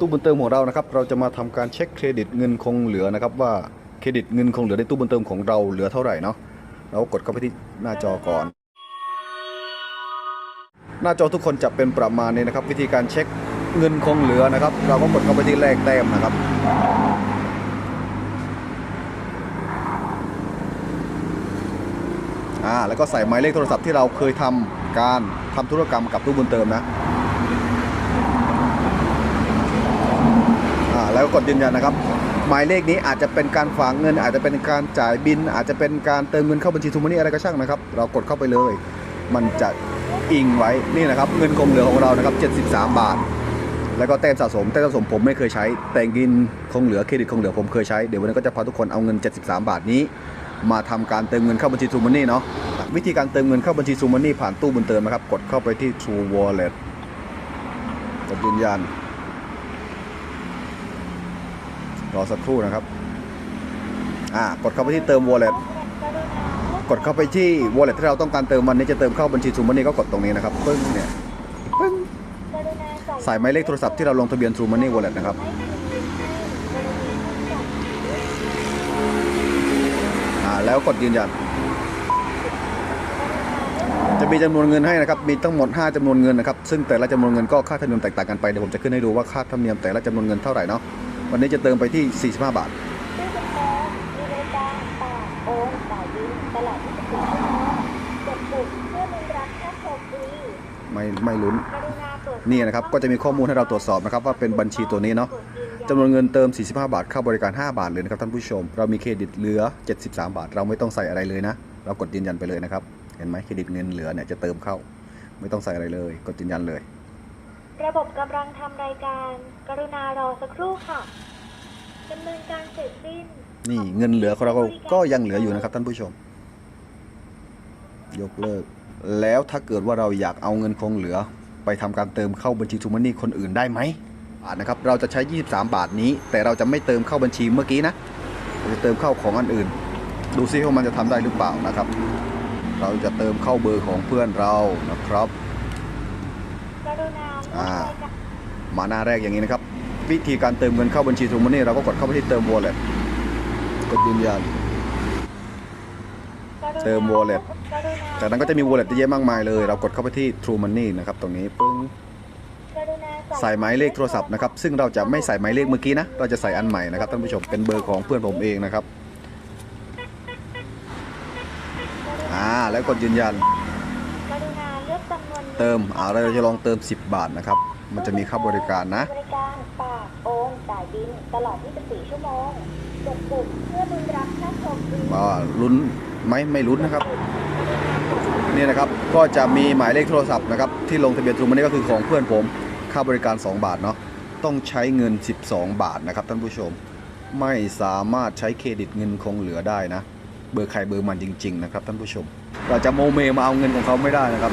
ตู้บุญเติมของเรานะครับ เราจะมาทำการเช็คเครดิตเงินคงเหลือนะครับ ว่าเครดิตเงินคงเหลือในตู้บุญเติมของเราเหลือเท่าไหร่เนาะเรากดเข้าไปที่หน้าจอก่อน หน้าจอทุกคนจะเป็นประมาณนี้นะครับ วิธีการเช็คเงินคงเหลือนะครับ เราก็กดเข้าไปที่แลกแต้มนะครับอ่าแล้วก็ใส่หมายเลขโทรศัพท์ที่เราเคยทำการทำธุรกรรมกับตู้บุญเติมนะอ่า แล้วก็กดยืนยันนะครับ หมายเลขนี้อาจจะเป็นการฝากเงิน อาจจะเป็นการจ่ายบิน อาจจะเป็นการเติมเงินเข้าบัญชีทูมานี่อะไรก็ช่างนะครับ เรากดเข้าไปเลย มันจะอิงไว้นี่นะครับ เงินคงเหลือของเรานะครับ 73 บาท แล้วก็แต้มสะสมแต้มสะสมผมไม่เคยใช้ แต่เงินคงเหลือเครดิตคงเหลือผมเคยใช้เดี๋ยววันนี้ก็จะพาทุกคนเอาเงิน 73 บาทนี้มาทำการเติมเงินเข้าบัญชี True Money เนาะวิธีการเติมเงินเข้าบัญชี True Money ผ่านตู้บุญเติมนะครับ กดเข้าไปที่ True Wallet กดยืนยัน รอสักครู่นะครับอ่ากดเข้าไปที่เติม Wallet กดเข้าไปที่ Wallet ที่เราต้องการเติมวันนี้จะเติมเข้าบัญชี True Money ก็กดตรงนี้นะครับปึ้งเนี่ยปึ้งใส่หมายเลขโทรศัพท์ที่เราลงทะเบียน True Money Wallet นะครับอ่าแล้วกดยืนยันจะมีจำนวนเงินให้นะครับ มีทั้งหมด 5จำนวนเงินนะครับ ซึ่งแต่ละจำนวนเงินก็ค่าธรรมเนียมแตกต่างกันไป เดี๋ยวผมจะขึ้นให้ดูว่าค่าธรรมเนียมแต่ละจำนวนเงินเท่าไหร่เนาะ วันนี้จะเติมไปที่ 45 บาทชื่อคุณแม่มีบริการฝากโอนจ่ายบินตลอด24ชั่วโมงกดปุ่มเพื่อมีรับค่าโทรฟรีไม่ไม่ลุ้นกรุณาตรวจสอนี่นะครับก็จะมีข้อมูลให้เราตรวจสอบนะครับว่าเป็นบัญชีตัวนี้เนาะกดยืนยันจำนวนเงินเติม 45 บาท ค่าบริการ 5 บาทเลยนะครับท่านผู้ชม เรามีเครดิตเหลือ 73 บาท เราไม่ต้องใส่อะไรเลยนะ เรากดยืนยันไปเลยนะครับ เห็นไหมเครดิตเงินเหลือเนี่ยจะเติมเข้า ไม่ต้องใส่อะไรเลย กดยืนยันเลย ระบบกำลังทำรายการ กรุณารอสักครู่ค่ะดำเนินการเสร็จสิ้น นี่เงินเหลือของเราก็ยังเหลืออยู่นะครับท่านผู้ชม ยกเลิก แล้วถ้าเกิดว่าเราอยากเอาเงินคงเหลือ ไปทำการเติมเข้าบัญชีทูมันนี่คนอื่นได้ไหมนะครับ เราจะใช้ 23 บาทนี้ แต่เราจะไม่เติมเข้าบัญชีเมื่อกี้นะเราจะเติมเข้าของอันอื่น ดูซิว่ามันจะทำได้หรือเปล่านะครับ เราจะเติมเข้าเบอร์ของเพื่อนเรานะครับ รุณาเลือกอ่ารายการมาหน้าแรกอย่างนี้นะครับ วิธีการเติมเงินเข้าบัญชีทูมันนี่เราก็กดเข้าไปที่เติม wallet กดยืนยันกรุณาเติม wallet กรุณาจากนั้นก็จะมี wallet เยอะแยะมากมายเลย เรากดเข้าไปที่ True Money นะครับ ตรงนี้ปึ้งกรุณาใส่หมายเลขโทรศัพท์นะครับ ซึ่งเราจะไม่ใส่หมายเลขเมื่อกี้นะ เราจะใส่อันใหม่นะครับท่านผู้ชม เป็นเบอร์ของเพื่อนผมเองนะครับ อ่า แล้วกดยืนยันกรุณาเลือก จำนวนงินเติมอ่าเราจะลองเติม 10 บาทนะครับ มันจะมีค่าบริการนะ บริการฝากโอนจ่ายบินตลอด 24 ชั่วโมงกดปุ่มเพื่อรุนรับค่าโทรฟรีว่าลุ้นไหมไม่ลุ้นนะครับนี่นะครับก็จะมีหมายเลขโทรศัพท์นะครับที่ลงทะเบียน True Money ก็คือของเพื่อนผมค่าบริการ 2 บาทเนาะต้องใช้เงิน 12 บาทนะครับท่านผู้ชม ไม่สามารถใช้เครดิตเงินคงเหลือได้นะ เบอร์ใครเบอร์มันจริง ๆ นะครับท่านผู้ชมเราจะโมเมมาเอาเงินของเขาไม่ได้นะครับ